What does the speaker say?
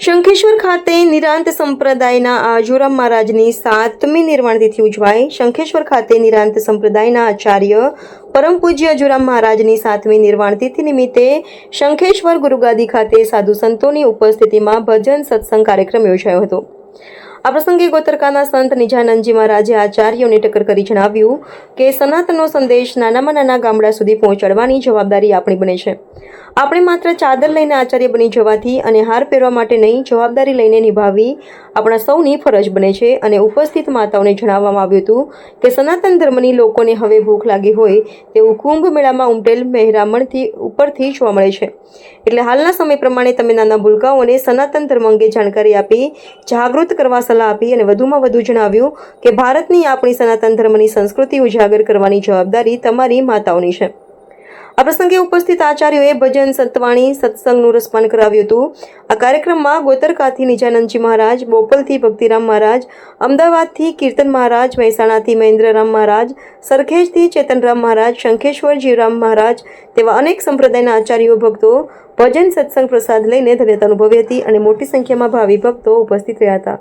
શંખેશ્વર ખાતે નિરાંત સંપ્રદાયના આજોરામ મહારાજની સાતમી નિર્વાણ તિથિ ઉજવાઈ. શંખેશ્વર ખાતે નિરાંત સંપ્રદાયના આચાર્ય પરમ પૂજ્ય અજોરામ મહારાજની સાતમી નિર્વાણ તિથિ નિમિત્તે શંખેશ્વર ગુરુગાદી ખાતે સાધુ સંતોની ઉપસ્થિતિમાં ભજન સત્સંગ કાર્યક્રમ યોજાયો હતો. આ પ્રસંગે ગોતરકાના સંત નિજાનંદજી મહારાજે આચાર્યોને ટક્કર કરી જણાવ્યું કે સનાતનનો સંદેશ નાનામાં નાના ગામડા સુધી પહોંચાડવાની જવાબદારી આપણી બને છે. આપણે માત્ર ચાદર લઈને આચાર્ય બની જવાથી અને હાર પહેરવા માટે નહીં, જવાબદારી લઈને નિભાવવી આપણા સૌની ફરજ બને છે અને ઉપસ્થિત માતાઓને જણાવવામાં આવ્યું હતું કે સનાતન ધર્મની લોકોને હવે ભૂખ લાગી હોય તેવું કુંભ મેળામાં ઉમટેલ મહેરામણથી ઉપરથી જોવા મળે છે. એટલે હાલના સમય પ્રમાણે તમે નાના ભૂલકાઓને સનાતન ધર્મ અંગે જાણકારી આપી જાગૃત કરવા સલાહ આપી અને વધુમાં વધુ જણાવ્યું કે ભારતની આપણી સનાતન ધર્મની સંસ્કૃતિ ઉજાગર કરવાની જવાબદારી તમારી માતાઓની છે. આ પ્રસંગે ઉપસ્થિત આચાર્યોએ ભજન સત્વાણી સત્સંગનું રસપાન કરાવ્યું હતું. આ કાર્યક્રમમાં ગોતરકાથી નિજાનંદજી મહારાજ, બોપલથી ભક્તિરામ મહારાજ, અમદાવાદથી કીર્તન મહારાજ, મહેસાણાથી મહેન્દ્રરામ મહારાજ, સરખેજથી ચેતનરામ મહારાજ, શંખેશ્વર જીવરામ મહારાજ તેવા અનેક સંપ્રદાયના આચાર્યો ભક્તો ભજન સત્સંગ પ્રસાદ લઈને ધન્યતા અનુભવી હતી અને મોટી સંખ્યામાં ભાવિ ભક્તો ઉપસ્થિત રહ્યા હતા.